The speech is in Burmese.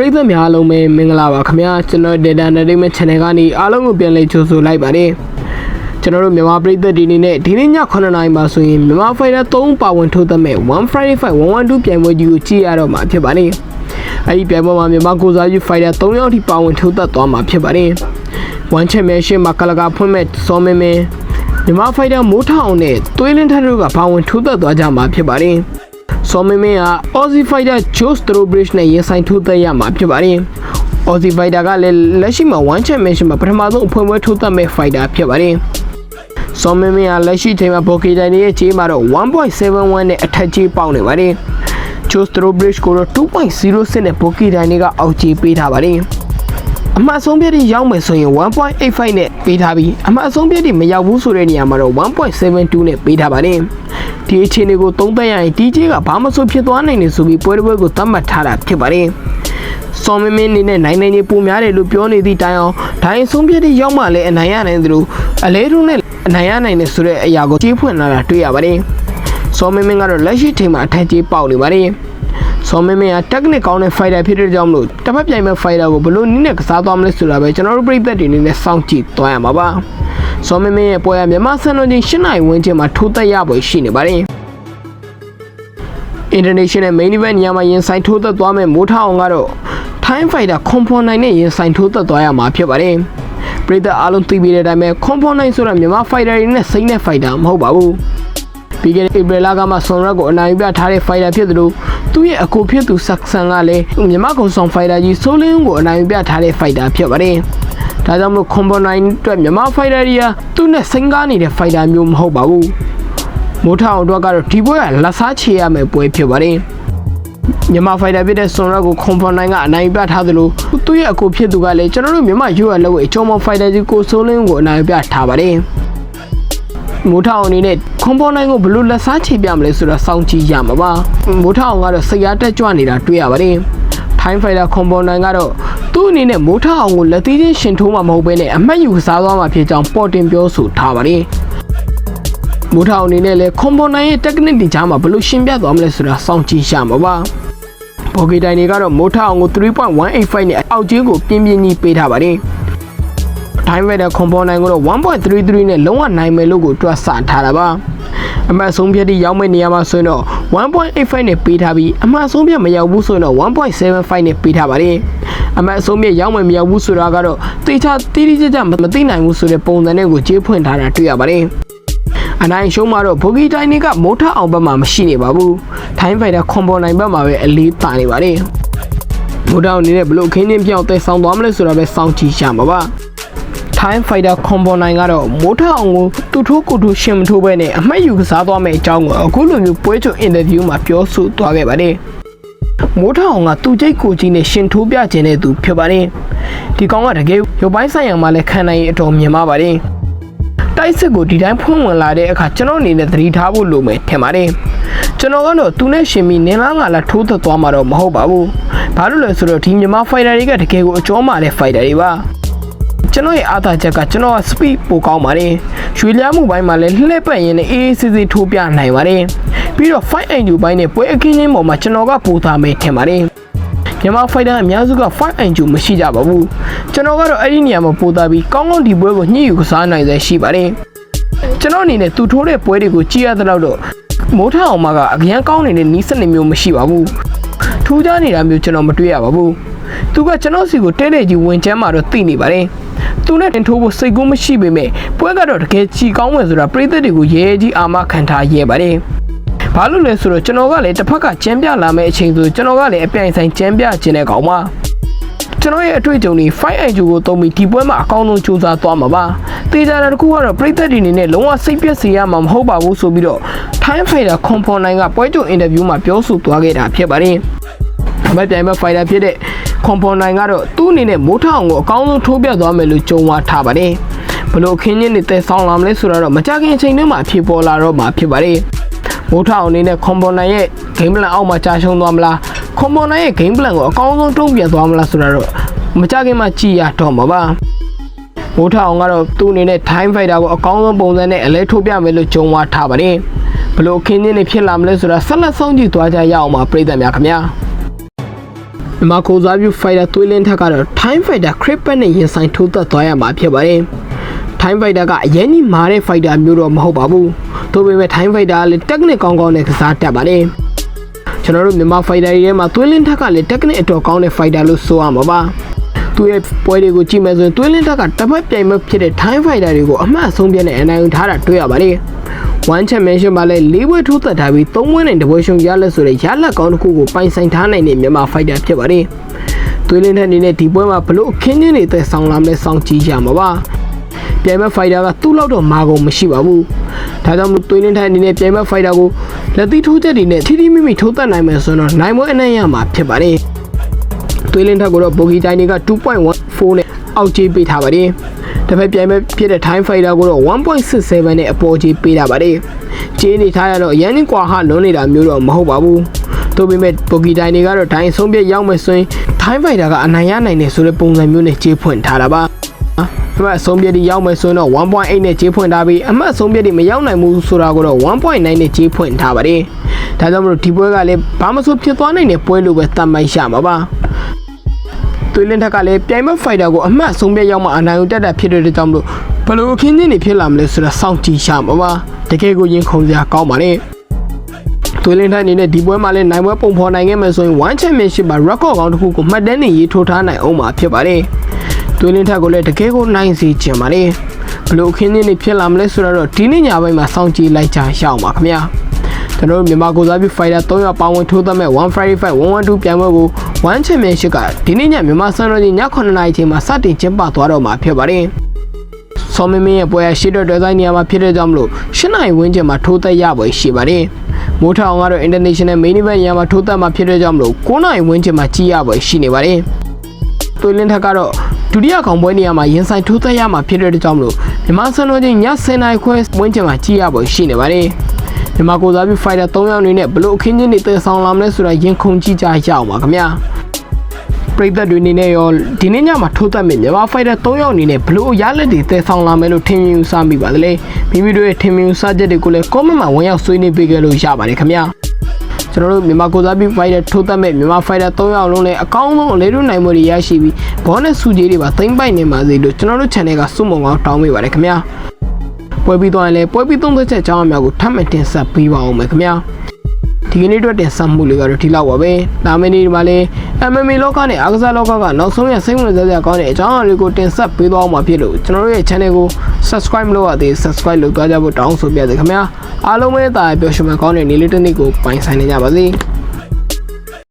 ရိသတ်များအားလုံးပဲမင်္ဂလာပါခင်ဗျာကျွန်တော် Data Entertainment Channel ကနေအားလုံးကိုပြန်လည်ကြိုဆိုလိုက်ပါတယ်ကျွန်တော်တို့မြန်မာပရိသတ်ဒီနေ့နဲ့ဒီနေ့ည9:00နာရီမှာဆိုရင်မြန်မာ Fighter 3ပါဝင်ထိုးသက်မဲ့1 Friday Fight 112ပြိုင်ပွဲကြီးကိုကြည့်ရတော့မှာဖြစ်ပါတယ်အဲဒီပြိုင်ပွဲမှာမြန်မာကိုစားယူ Fighter 3ယောက်ထိပါဝင်ထိုးသက်သွားမှာဖြစ်ပါတယ် One Championship မှာကလကာဖွင့်မဲ့စောမင်းမင်းမြန်မာ Fighter မိုးထောင်နဲ့သွေးလင်းထက်တို့ကပါဝင်ထိုးသက်သွားကြမှာဖြစ်ပါတယ် ဆော်မင်းမင်းက Aussie Fighter Joe Strowbridge နဲ့ရင်ဆိုင်ထိုးသက်ရမှာဖြစ်ပါတယ်။ Aussie Fighter ကလည်းလက်ရှိမှာ One Championship မှာပထမဆုံးအဖွင့်ပွဲထိုးသက်မဲ့ Fighter ဖြစ်ပါတယ်။ဆော်မင်းမင်းကလက်ရှိချိန်မှာ Boki တိုင်ရဲ့ခြေမှာတော့1.71နဲ့အထက်ကြီးပေါက်နေပါတယ်။ Joe Strowbridge ကိုတော့2.06နဲ့ Boki တိုင်ကအောက်ကြီးပေးထားပါတယ်။အမှတ်အဆုံးပြည့်တိရောက်မယ်ဆိုရင်1.85နဲ့ပေးထားပြီးအမှတ်အဆုံးပြည့်တိမရောက်ဘူးဆိုတဲ့နေရာမှာတော့1.72နဲ့ပေးထားပါတယ်။ ဒီအခြေအနေကိုသုံးသပ်ရရင် DJ ကဘာမှဆိုဖြစ်သွားနိုင်နေဆိုပြီးပွဲတစ်ပွဲကိုသတ်မှတ်ထားတာဖြစ်ပါတယ်။စော်မင်းမင်းအနေနဲ့နိုင်နိုင်ကြီးပုံများတယ်လို့ပြောနေသည့်တိုင်အောင်ဒိုင်းအဆုံးပြည့်တိရောက်မှလည်းအနိုင်ရနိုင်သလိုအလဲထုံးနဲ့အနိုင်ရနိုင်တယ်ဆိုတဲ့အရာကိုကြီးဖွင့်လာတာတွေ့ရပါတယ်။စော်မင်းမင်းကတော့လက်ရှိချိန်မှာအထက်ကြီးပေါက်နေပါတယ်။ဆော်မင်းမင်းက technique ကောင်းတဲ့ fighter ဖြစ်တဲ့ကြောင့်မလို့တစ်ဖက်ပြိုင်မဲ့ fighter ကိုဘယ်လိုနည်းနဲ့ကစားသွားမလဲဆိုတာပဲကျွန်တော်တို့ပြည်သက်တွေအနေနဲ့စောင့်ကြည့်သွားရမှာပါ ဆော်မင်းမင်းရဲ့ပွဲရမြန်မာစံတော်ချိန်၈နိုင်ဝန်းကျင်မှာထိုးသက်ရပွဲရှိနေပါတယ် International Main Event ညမှာရင်ဆိုင်ထိုးသက်သွားမဲ့မိုးထအောင်ကတော့ Time Fighter ခွန်ဖွန်နိုင်နဲ့ရင်ဆိုင်ထိုးသက်သွားရမှာဖြစ်ပါတယ်ပြည်သက်အားလုံးသိပြီးတဲ့အတိုင်းပဲခွန်ဖွန်နိုင်ဆိုတာမြန်မာ fighter တွေနဲ့စိမ့်တဲ့ fighter မဟုတ်ပါဘူးပြီးခဲ့တဲ့ဧပြီလကမှဆွန်ရက်ကိုအနိုင်ယူပြထားတဲ့ဖိုင်တာဖြစ်သလိုသူ့ရဲ့အကိုဖြစ်သူဆက်ဆန်ကလည်းမြန်မာကုံဆောင်ဖိုင်တာကြီးဆိုလင်းကိုအနိုင်ယူပြထားတဲ့ဖိုင်တာဖြစ်ပါတယ်။ ဒါကြောင့်မလို့ကွန်ဘိုနိုင်အတွက်မြန်မာဖိုင်တာကြီးကသူ့နဲ့စိန်ကားနေတဲ့ဖိုင်တာမျိုးမဟုတ်ပါဘူး။မိုးထောင်အတွက်ကတော့ဒီပွဲကလက်စားချေရမယ့်ပွဲဖြစ်ပါတယ်။မြန်မာဖိုင်တာဖြစ်တဲ့ဆွန်ရက်ကိုကွန်ဘိုနိုင်ကအနိုင်ယူပြထားသလိုသူ့ရဲ့အကိုဖြစ်သူကလည်းကျွန်တော်တို့မြန်မာယူရလောက်ရဲ့အချုံမဖိုင်တာကြီးကိုဆိုလင်းကိုအနိုင်ယူပြထားပါတယ်။မိုးထောင်အနေနဲ့ခွန်ပေါ်နိုင်ကိုဘယ်လို့လက်စားချေပြမလဲဆိုတော့စောင့်ကြည့်ရမှာပါမိုးထောင်ကတော့စိတ်အားတက်ကြွနေတာတွေ့ရပါတယ် ထိုင်းဖိုင်တာခွန်ပေါ်နိုင်ကတော့သူ့အနေနဲ့မိုးထောင်ကိုလက်သီးချင်းရှင်ထိုးမှာမဟုတ်ဘဲနဲ့အမတ်ယူကစားသွားမှာဖြစ်ကြောင်းပေါ်တင်ပြောဆိုထားပါတယ်မိုးထောင်အနေနဲ့လည်းခွန်ပေါ်နိုင်ရဲ့ technique တွေကြားမှာဘယ်လို့ရှင်းပြသွားမလဲဆိုတာစောင့်ကြည့်ရမှာပါဘော်ဂီတိုင်တွေကတော့မိုးထောင်ကို3.185နဲ့အောက်ကျင်းကိုပြင်းပြင်းကြီးပေးထားပါတယ် time rider ခွန်ပေါ်နိုင်ကိုတော့1.33နဲ့လုံးဝနိုင်မယ်လို့ကိုတွက်ဆထားတာပါအမှတ်ဆုံးဖြတ်တိရောက်မဲ့နေရာမှာဆိုရင်တော့ 1.85နဲ့ပေးထားပြီးအမှတ်ဆုံးဖြတ်မရောက်ဘူးဆိုရင်တော့1.75နဲ့ပေးထားပါတယ်အမှတ်ဆုံးဖြတ်ရောက်မယ်မရောက်ဘူးဆိုတာကတော့တေချာတိတိကျကျမသိနိုင်ဘူးဆိုတဲ့ပုံစံနဲ့ကိုကြေးဖွင့်ထားတာတွေ့ရပါတယ်အနိုင်ရှုံးမှာတော့ဘော်ဂီတိုင်းတွေကမိုးထအောင်ဘက်မှာမရှိနေပါဘူးထိုင်းဖိုင်တာခွန်ပေါ်နိုင်ဘက်မှာပဲအလေးတာနေပါတယ်မိုးထောင်အနေနဲ့ဘလို့ခင်းချင်းပြောင်းတဲဆောင်သွားမလဲဆိုတာပဲစောင့်ကြည့်ရမှာပါ Time Fighter Combo 9ကတော့မိုးထအောင်ကိုတူထိုးကိုထိုးရှင်မထိုးပဲနဲ့အမှတ်ယူကစားသွားမယ့်အကြောင်းကိုအခုလိုမျိုးပွဲချုပ်အင်တာဗျူးမှာပြောဆိုသွားခဲ့ပါတယ်။မိုးထအောင်ကသူ့ကြိတ်ကိုကြီးနဲ့ရှင်ထိုးပြခြင်းတဲ့သူဖြစ်ပါတယ်။ဒီကောင်ကတကယ်ရုပ်ပိုင်းဆိုင်ရာမှာလည်းခံနိုင်ရင်အတော်မြင်ပါပါတယ်။တိုက်စစ်ကိုဒီတိုင်းဖွင့်ဝင်လာတဲ့အခါကျွန်တော်အနေနဲ့သတိထားဖို့လိုမယ်ထင်ပါတယ်။ကျွန်တော်ကတော့သူနဲ့ရှင်ပြီးနင်းလားငါလားထိုးသက်သွားမှာတော့မဟုတ်ပါဘူး။ဘာလို့လဲဆိုတော့ဒီမြန်မာဖိုင်တာတွေကတကယ်ကိုအကျော်မာတဲ့ဖိုင်တာတွေပါ။ ကျွန်တော်ရဲ့အားသာချက်ကကျွန်တော်က speed ပိုကောင်းပါတယ်။ရွှေလျားမှုပိုင်းမှာလည်းလှည့်ပတ်ရင်းနဲ့အေးအေးဆေးဆေးထိုးပြနိုင်ပါတယ်။ပြီးတော့ fight angle ဘိုင်းနဲ့ပွဲအခင်းချင်းပေါ်မှာကျွန်တော်ကပိုသားမယ်ထင်ပါတယ်။မြန်မာ fighter အများစုက fight angle မရှိကြပါဘူး။ကျွန်တော်ကတော့အဲ့ဒီနေရာမှာပိုသားပြီးကောင်းကောင်းဒီပွဲကိုညှိယူကစားနိုင်စေရှိပါတယ်။ကျွန်တော်အနေနဲ့သူထိုးတဲ့ပွဲတွေကိုကြည့်ရတဲ့လောက်တော့မိုးထအောင်မှာကအញ្ញမ်းကောင်းနေတဲ့နီးစနစ်မျိုးမရှိပါဘူး။ထူးခြားနေတာမျိုးကျွန်တော်မတွေ့ရပါဘူး။သူကကျွန်တော်စီကိုတဲတဲကြီးဝင်ချမ်းမှာတော့သိနေပါတယ်။ သူနဲ့တင်ထိုးဖို့စိတ်ကူးမရှိပေမဲ့ပွဲကတော့တကယ်ချီကောင်းမယ်ဆိုတာပြည်သက်တွေကိုရဲရဲကြီးအာမခံထားရဲပါတယ်။ဘာလို့လဲဆိုတော့ကျွန်တော်ကလည်းတစ်ဖက်ကကျန်းပြလာမယ့်အချိန်ဆိုကျွန်တော်ကလည်းအပြိုင်ဆိုင်ကျန်းပြခြင်းတဲ့ကောင်ပါ။ကျွန်တော်ရဲ့အတွေ့အကြုံတွေ fight angel ကိုသုံးပြီးဒီပွဲမှာအကောင်းဆုံးစူးစမ်းသွားမှာပါ။တေချာတာတစ်ခုကတော့ပြည်သက်တွေအနေနဲ့လုံးဝစိတ်ပြည့်စေရမှာမဟုတ်ပါဘူးဆိုပြီးတော့ Time Fighter ခွန်ဖော်နိုင်ကပွဲကြုံအင်တာဗျူးမှာပြောဆိုသွားခဲ့တာဖြစ်ပါတယ်။မပြိုင်မဲ့ဖိုင်တာဖြစ်တဲ့ ကွန်ပေါ်နိုင်ကတော့သူ့အနေနဲ့မိုးထောင်ကိုအကောင်းဆုံးထိုးပြသွားမယ်လို့ကြုံဝါထားပါတယ်။ဘလို့အခင်းချင်းတွေတဲဆောင်လာမလဲဆိုတော့မကြခင်အချိန်တွင်းမှာဖြစ်ပေါ်လာတော့မှာဖြစ်ပါတယ်။မိုးထောင်အနေနဲ့ကွန်ပေါ်နိုင်ရဲ့ game plan အောက်မှာကြာရှုံးသွားမလား။ကွန်ပေါ်နိုင်ရဲ့ game plan ကိုအကောင်းဆုံးတုံ့ပြန်သွားမလားဆိုတော့မကြခင်မှာကြည်ရတော့မှာပါ။မိုးထောင်ကတော့သူ့အနေနဲ့ time fighter ကိုအကောင်းဆုံးပုံစံနဲ့အလဲထိုးပြမယ်လို့ကြုံဝါထားပါတယ်။ဘလို့အခင်းချင်းတွေဖြစ်လာမလဲဆိုတာဆက်လက်ဆုံးကြည့်သွားကြရအောင်ပါပြည်သက်များခင်ဗျာ။ မြန်မာကိုစားပြု Fighter သွေးလင်းထက်ကတော့ Time Fighter Crippet နဲ့ရင်ဆိုင်ထိုးသက်သွားရမှာဖြစ်ပါတယ်။ Time Fighter ကအရင်ကြီးမာတဲ့ Fighter မျိုးတော့မဟုတ်ပါဘူး။ဒါပေမဲ့ Time Fighter ကလည်း Technique ကောင်းကောင်းနဲ့ကစားတတ်ပါတယ်။ကျွန်တော်တို့မြန်မာ Fighter တွေထဲမှာသွေးလင်းထက်ကလည်း Technique အတော်ကောင်းတဲ့ Fighter လို့ဆိုရမှာပါ။သူရဲ့ပွဲတွေကိုကြည့်မယ်ဆိုရင်သွေးလင်းတက်ကတပတ်ပြိုင်မဖြစ်တဲ့ Time Fighter တွေကိုအမှတ်အဆုံးပြတဲ့အနေအထားတာတွေ့ရပါလေ။ 1 Championship မှာလည်း၄ပွဲထိုးသက်ထားပြီး၃ပွဲနဲ့တပွဲရှုံးရလက်ဆိုတဲ့ရလက်ကောင်းတစ်ခုကိုပိုင်ဆိုင်ထားနိုင်တဲ့မြန်မာဖိုက်တာဖြစ်ပါတယ်။သွေးလင်းတဲ့အနေနဲ့ဒီပွဲမှာဘလို့အခင်းချင်းတွေသက်ဆောင်လာမလဲစောင့်ကြည့်ကြမှာပါ။ပြိုင်ဘက်ဖိုက်တာကသူ့လောက်တော့မာကုန်မရှိပါဘူး။ဒါကြောင့်မို့သွေးလင်းထိုင်အနေနဲ့ပြိုင်ဘက်ဖိုက်တာကိုလက်သီးထိုးချက်တွေနဲ့ထိထိမိမိထိုးသက်နိုင်မယ်ဆိုတော့နိုင်ပွဲအနှံ့ရမှာဖြစ်ပါတယ်။သွေးလင်းထက်ကိုတော့ဘိုဂီတိုင်းတွေက2.14နဲ့အောက်ကျေးပေးထားပါတယ်။ တစ်ဖက်ပြိုင်မဲ့ဖြစ်တဲ့ time fighter ကိုတော့1.67နဲ့အပေါ်ကြေးပေးထားပါတယ်။ကြေးနေထားရတော့အရန်ကွာဟလွန်နေတာမျိုးတော့မဟုတ်ပါဘူး။သို့ပေမဲ့ဘိုဂီတိုင်းတွေကတော့ဒိုင်းဆုံးပြရောက်မယ်ဆိုရင် time fighter ကအနိုင်ရနိုင်တယ်ဆိုတဲ့ပုံစံမျိုးနဲ့ကြေးဖွင့်ထားတာပါ။အမှတ်အဆုံးပြည့်ဒီရောက်မယ်ဆိုရင်တော့1.8နဲ့ကြေးဖွင့်ထားပြီးအမှတ်အဆုံးပြည့်ဒီမရောက်နိုင်ဘူးဆိုတာကိုတော့1.9နဲ့ကြေးဖွင့်ထားပါတယ်။ဒါကြောင့်မလို့ဒီပွဲကလည်းဘာမှဆိုဖြစ်သွားနိုင်တဲ့ပွဲလို့ပဲသတ်မှတ်ရမှာပါ။ သွေးလင်းထက်ကလည်းပြိုင်မဲ့ဖိုက်တာကိုအမှတ်ဆုံးပြည့်ရောက်မှအနိုင်ယူတတ်တာဖြစ်တဲ့ကြောင့်မလို့ဘယ်လိုအခင်းချင်းတွေဖြစ်လာမလဲဆိုတာစောင့်ကြည့်ရမှာပါ။တကယ်ကိုရင်ခုန်စရာကောင်းပါလေ။သွေးလင်းထက်အနေနဲ့ဒီပွဲမှာလည်းနိုင်ပွဲပုံဖော်နိုင်ခဲ့မယ်ဆိုရင်1 championship မှာ record ကောင်းတစ်ခုကိုမှတ်တမ်းနေရေးထိုးထားနိုင်အောင်မှာဖြစ်ပါတယ်။သွေးလင်းထက်ကိုလည်းတကယ်ကိုနိုင်စေချင်ပါလေ။ဘလို့အခင်းချင်းတွေဖြစ်လာမလဲဆိုတော့ဒီနေ့ညပိုင်းမှာစောင့်ကြည့်လိုက်ကြရအောင်ပါခင်ဗျာ။ ကျွန်တော်တို့မြန်မာကိုစားပြု fighter 3ယောက်ပါဝင်ထိုးသက်မဲ့1 Friday Fight 112ပြိုင်ပွဲကို1 Championship ကဒီနေ့ညမြန်မာစံတော်ချိန်ည9:00နာရီချိန်မှာစတင်ကျင်းပသွားတော့မှာဖြစ်ပါတယ်။ဆောမင်းမင်းရဲ့ပွဲရရှိတော့ဒေဇိုင်းနေရာမှာဖြစ်တဲ့ကြောင့်မလို့၈နိုင်ဝန်းကျင်မှာထိုးသက်ရပွဲရှိပါတယ်။မိုးထောင်ကတော့ International Main Event နေရာမှာထိုးသက်မှာဖြစ်တဲ့ကြောင့်မလို့9နိုင်ဝန်းကျင်မှာကြီးရပွဲရှိနေပါတယ်။သွေးလင်းထက်ကတော့ဒုတိယကောင်ပွဲနေရာမှာရင်ဆိုင်ထိုးသက်ရမှာဖြစ်တဲ့ကြောင့်မလို့မြန်မာစံတော်ချိန်ည10:00နာရီခွဲဝန်းကျင်မှာကြီးရပွဲရှိနေပါတယ်။ မြန်မာကိုစားပြု fighter 3ယောက်အနေနဲ့ဘလို့အခင်းချင်းတွေတည်ဆောင်လာမလဲဆိုတာရင်ခုန်ကြည့်ကြရအောင်ပါခင်ဗျာပရိသတ်တွေအနေနဲ့ရောဒီနေ့ညမှာထိုးသက်မြမြန်မာ fighter 3ယောက်အနေနဲ့ဘလို့ရလက်တွေတည်ဆောင်လာမယ်လို့ထင်မြင်ယူဆမိပါသလဲမိမိတို့ရဲ့ထင်မြင်ယူဆချက်တွေကိုလည်း comment မှာဝင်ရောက်ဆွေးနွေးပေးခဲ့လို့ရပါတယ်ခင်ဗျာကျွန်တော်တို့မြန်မာကိုစားပြု fighter ထိုးသက်မဲ့မြန်မာ fighter 3ယောက်လုံးလည်းအကောင်းဆုံးအလေးတို့နိုင်မှုတွေရရှိပြီးဘောနဲ့စုကြီးတွေပါသိမ့်ပိုက်နေပါစေလို့ကျွန်တော်တို့ channel ကစုမုံကောင်းတောင်းပေးပါတယ်ခင်ဗျာ ပွဲပြီးသွားရင်လည်းပွဲပြီးသုံးသက်ချက်အကြောင်းအများကိုထပ်မံတင်ဆက်ပေးပါအောင်မယ်ခင်ဗျာဒီကနေ့အတွက်တင်ဆက်မှုလေးကတော့ဒီလောက်ပါပဲဒါမင်းဒီမှာလည်း MMA လောကနဲ့အားကစားလောကကနောက်ဆုံးရစိတ်ဝင်စားစရာကောင်းတဲ့အကြောင်းအရာတွေကိုတင်ဆက်ပေးသွားမှာဖြစ်လို့ကျွန်တော်တို့ရဲ့ channel ကို subscribe မလုပ်ရသေး subscribe လုပ်သွားကြဖို့တောင်းဆိုပြတယ်ခင်ဗျာအားလုံးပဲတာပျော်ရွှင်မှကောင်းတဲ့နေ့လေးတစ်နေ့ကိုပိုင်ဆိုင်နေကြပါစေ